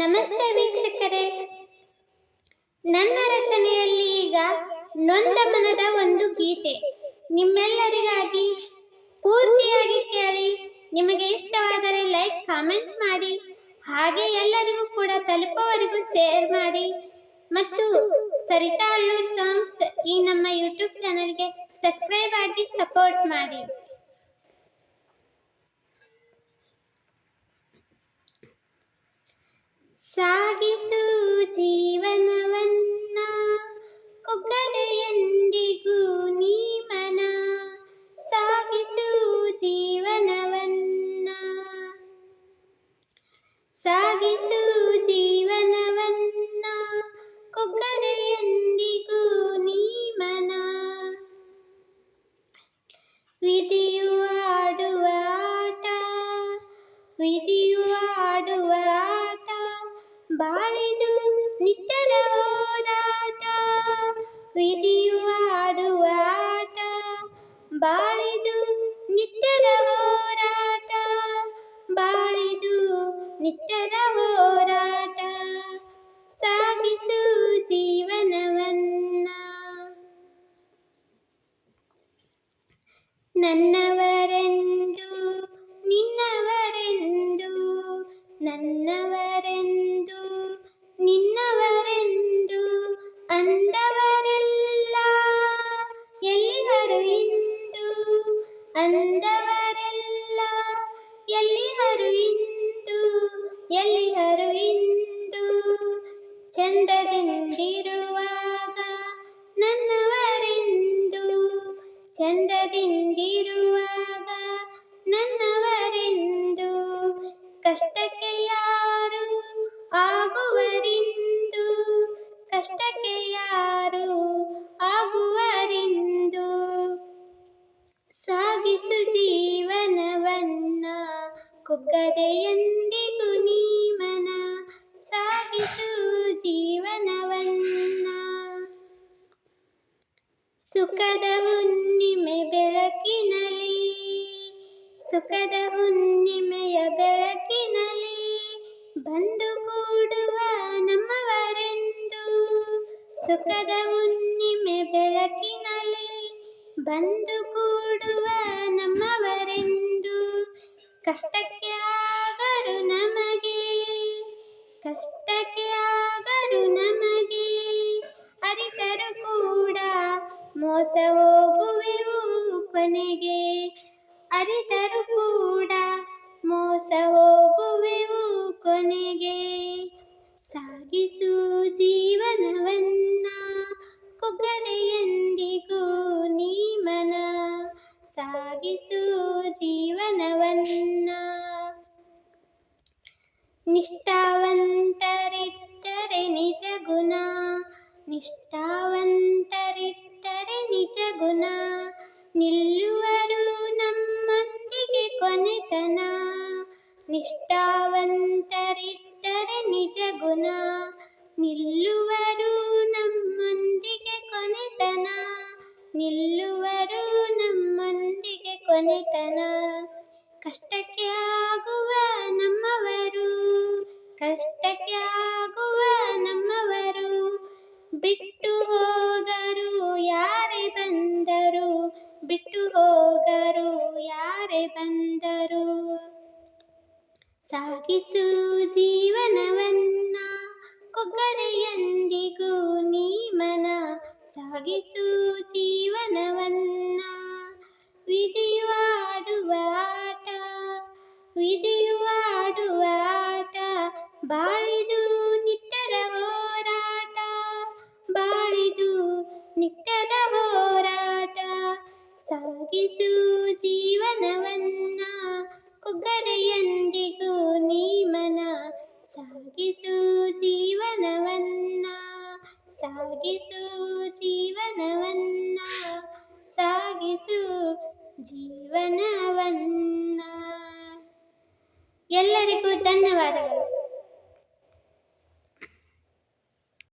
ನಮಸ್ತೆ ವೀಕ್ಷಕರೇ. ನನ್ನ ರಚನೆಯಲ್ಲಿ ಈಗ ನೊಂದ ಮನದ ಒಂದು ಗೀತೆ. ನಿಮ್ಮೆಲ್ಲರಿಗಾಗಿ ಪೂರ್ತಿಯಾಗಿ ಕೇಳಿ, ನಿಮಗೆ ಇಷ್ಟವಾದರೆ ಲೈಕ್, ಕಾಮೆಂಟ್ ಮಾಡಿ, ಹಾಗೆ ಎಲ್ಲರಿಗೂ ಕೂಡ ತಲುಪುವವರೆಗೂ ಶೇರ್ ಮಾಡಿ. ಮತ್ತು ಸರಿತಾ ಅಳ್ಳೂರ್ ಸಾಂಗ್ಸ್ ಈ ನಮ್ಮ ಯೂಟ್ಯೂಬ್ ಚಾನಲ್ಗೆ ಸಬ್ಸ್ಕ್ರೈಬ್ ಆಗಿ ಸಪೋರ್ಟ್ ಮಾಡಿ. ಸಾಗಿಸು ಜೀವನವನ್ನ ಕುಗ್ಗದೆಯೆಂದಿಗೂ ನೀ ಮನ ಸಾಗಿಸು ಜೀವನವನ್ನ ಸಾಗಿಸು ಜೀವನವನ್ನ ಕುಗ್ಗದೆಯೆಂದಿಗೂ ನೀ ಮನ ವಿಧಿಯು ಬಾಳಿದು ನಿತ್ಯದ ಹೋರಾಟ ವಿಧಿಯು ಆಡುವ ಆಟ. ಬಾಳಿದು ನಿತ್ಯದ ಹೋರಾಟ ಬಾಳಿದು ನಿತ್ಯದ ಹೋರಾಟ. ಸಾಗಿಸು ಜೀವನವನ್ನ. ನನ್ನವರೆಂದು, ನಿನ್ನವರೆಂದು ನನ್ನವರೆಂದು ಇಂದು ಅಂದವರೆಲ್ಲ ಎಲ್ಲಿಹರು ಇಂದು ಎಲ್ಲಿಹರು ಇಂದು ಚಂದದಿಂದಿರುವಾಗ ನನ್ನವರೆಂದು ಚಂದದಿಂದಿರುವಾಗ ನನ್ನವರೆಂದು? ಕಷ್ಟಕ್ಕೆ ಸುಖದ ಹುಣ್ಣಿಮೆಯ ಬೆಳಕಿನಲ್ಲಿ ಬಂದು ಕೂಡುವ ನಮ್ಮವರೆಂದು. ಸುಖದ ಹುಣ್ಣಿಮೆ ಬೆಳಕಿನಲ್ಲಿ ಬಂದು ಕೂಡುವ ನಮ್ಮವರೆಂದು. ಕಷ್ಟಕ್ಕೆ ಆಗರು ನಮಗೆ, ಕಷ್ಟಕ್ಕೆ ಆಗರು ನಮಗೆ. ಅರಿತರು ಕೂಡ ಮೋಸ ಹೋಗುವೆವು ಕೊನೆಗೆ. ಅರಿತರು ಕೂಡ ಮೋಸ ಹೋಗುವೆವು ಕೊನೆಗೆ ಸಾಗಿಸು ಜೀವನವನ್ನ ಕುಗ್ಗದೆಯೆಂದಿಗೂ ನೀ ಮನ ಸಾಗಿಸು ಜೀವನವನ್ನ ನಿಷ್ಠಾವಂತರಿದ್ದರೆ ನಿಜ ಗುಣ ನಿಷ್ಠಾವಂತರಿದ್ದರೆ ನಿಷ್ಠಾವಂತರಿದ್ದರೆ ನಿಜ ಗುಣ. ನಿಲ್ಲುವರು ನಮ್ಮೊಂದಿಗೆ ಕೊನೆತನ. ನಿಲ್ಲುವರು ನಮ್ಮೊಂದಿಗೆ ಕೊನೆತನ. ಕಷ್ಟಕ್ಕೆ ಆಗುವ ನಮ್ಮವರು. ಕಷ್ಟಕ್ಕೆ ಆಗುವ ನಮ್ಮವರು. ಬಿಟ್ಟು ಹೋದರು ಯಾರೇ ಬಂದರು. ಬಿಟ್ಟು ಹೋಗರು ಯಾರೇ ಬಂದರು. ಸಾಗಿಸು ಜೀವನವನ್ನ ಕೊಕ್ಕರೆಯಂದಿಗೂ ನೀ ಮನ. ಸಾಗಿಸು ಜೀವನವನ್ನ ವಿಧಿವಾಡುವಾಟ ವಿಧಿವಾಡುವಾಟ ಬಾಳಿದು ನಿತ್ಯದ ಹೋರಾಟ, ಬಾಳಿದು ನಿತ್ಯದ ಹೋರಾಟ. ಸಾಗಿಸು ಜೀವನವನ್ನ ಕೊಕ್ಕರೆಯಂದಿ ಸಾಗಿಸು ಜೀವನವನ್ನ ಸಾಗಿಸು ಜೀವನವನ್ನ ಸಾಗಿಸು ಜೀವನವನ್ನ. ಎಲ್ಲರಿಗೂ ಧನ್ಯವಾದಗಳು.